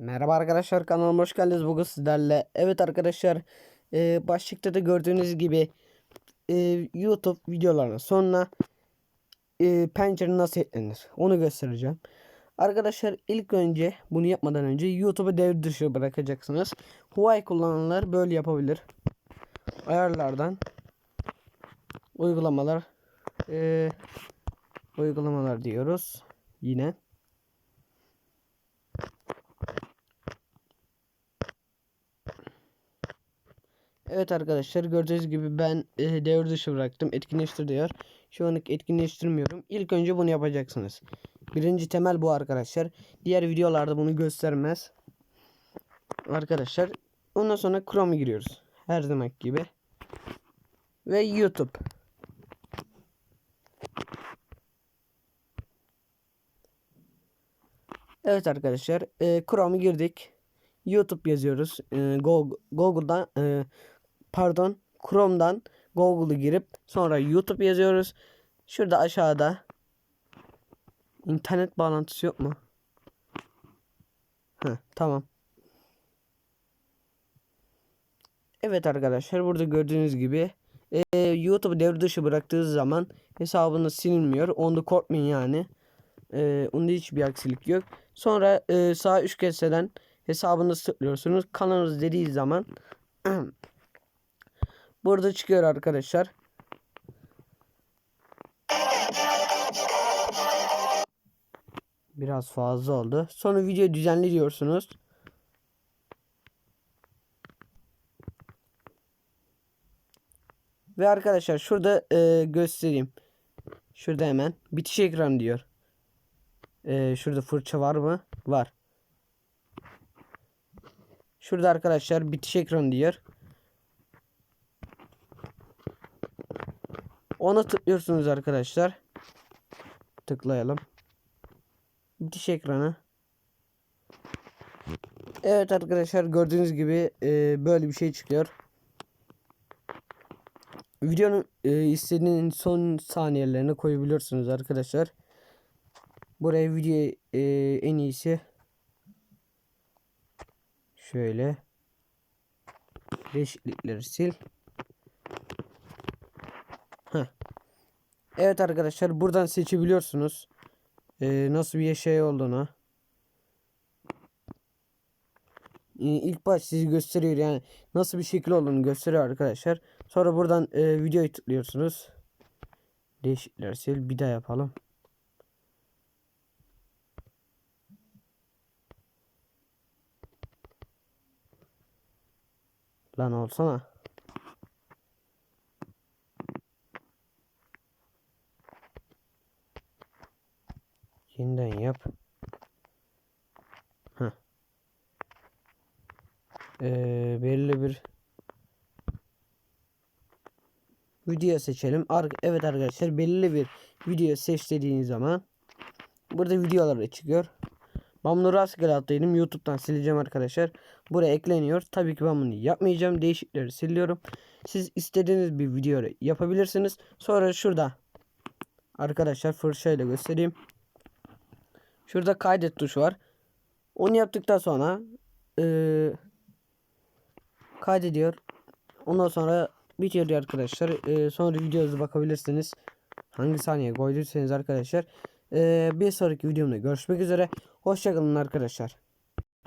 Merhaba arkadaşlar kanalıma hoş geldiniz bugün sizlerle. Evet arkadaşlar e, başlıkta da gördüğünüz gibi e, YouTube videolarının sonuna e, pencere nasıl eklenir onu göstereceğim. Arkadaşlar ilk önce bunu yapmadan önce YouTube'u devre dışı bırakacaksınız. Huawei kullananlar böyle yapabilir. Ayarlardan uygulamalar e, uygulamalar diyoruz yine. Evet arkadaşlar gördüğünüz gibi ben e, devre dışı bıraktım. Etkinleştir diyor. Şu anlık etkinleştirmiyorum. İlk önce bunu yapacaksınız. Birinci temel bu arkadaşlar. Diğer videolarda bunu göstermez. Arkadaşlar. Ondan sonra Chrome'a giriyoruz. Her zaman gibi. Ve YouTube. Evet arkadaşlar. E, Chrome'a girdik. YouTube yazıyoruz. E, Google, Google'dan e, pardon Chrome'dan Google'ı girip sonra YouTube yazıyoruz. Şurada aşağıda internet bağlantısı yok mu? Heh, tamam. Evet arkadaşlar burada gördüğünüz gibi e, YouTube'u devre dışı bıraktığı zaman hesabınız silinmiyor. Onda korkmayın yani. E, onda hiçbir aksilik yok. Sonra e, sağ üç köşeden hesabınızı tıklıyorsunuz. Kanalınız dediği zaman burada çıkıyor arkadaşlar. Biraz fazla oldu. Sonra video düzenli diyorsunuz. Ve arkadaşlar şurada e, göstereyim. Şurada hemen bitiş ekranı diyor. E, şurada fırça var mı? Var. Şurada arkadaşlar bitiş ekranı diyor. Ona tıklıyorsunuz arkadaşlar. Tıklayalım. Bitiş ekranı. Evet arkadaşlar gördüğünüz gibi e, böyle bir şey çıkıyor. Videonun e, istediğiniz son saniyelerini koyabiliyorsunuz arkadaşlar. Buraya video e, en iyisi şöyle değişiklikleri sil. Heh. Evet arkadaşlar buradan seçebiliyorsunuz. Ee, nasıl bir şey olduğunu. Ee, ilk baş sizi gösteriyor yani nasıl bir şekil olduğunu gösteriyor arkadaşlar. Sonra buradan e, videoyu tıklıyorsunuz. Değişiklikler sil bir daha yapalım. Lan olsana. Yeniden yap. Heh. Ee, belirli bir video seçelim. Ar evet arkadaşlar belirli bir video seç dediğiniz zaman burada videolar çıkıyor. Ben bunu rastgele attıydım. YouTube'dan sileceğim arkadaşlar. Buraya ekleniyor. Tabii ki ben bunu yapmayacağım. Değişikleri siliyorum. Siz istediğiniz bir video yapabilirsiniz. Sonra şurada arkadaşlar fırçayla göstereyim. Şurada kaydet tuşu var. Onu yaptıktan sonra ee, kaydediyor. Ondan sonra bitiyor arkadaşlar. E, sonra videonuza bakabilirsiniz. Hangi saniye koyduysanız arkadaşlar. E, bir sonraki videomda görüşmek üzere. Hoşçakalın arkadaşlar.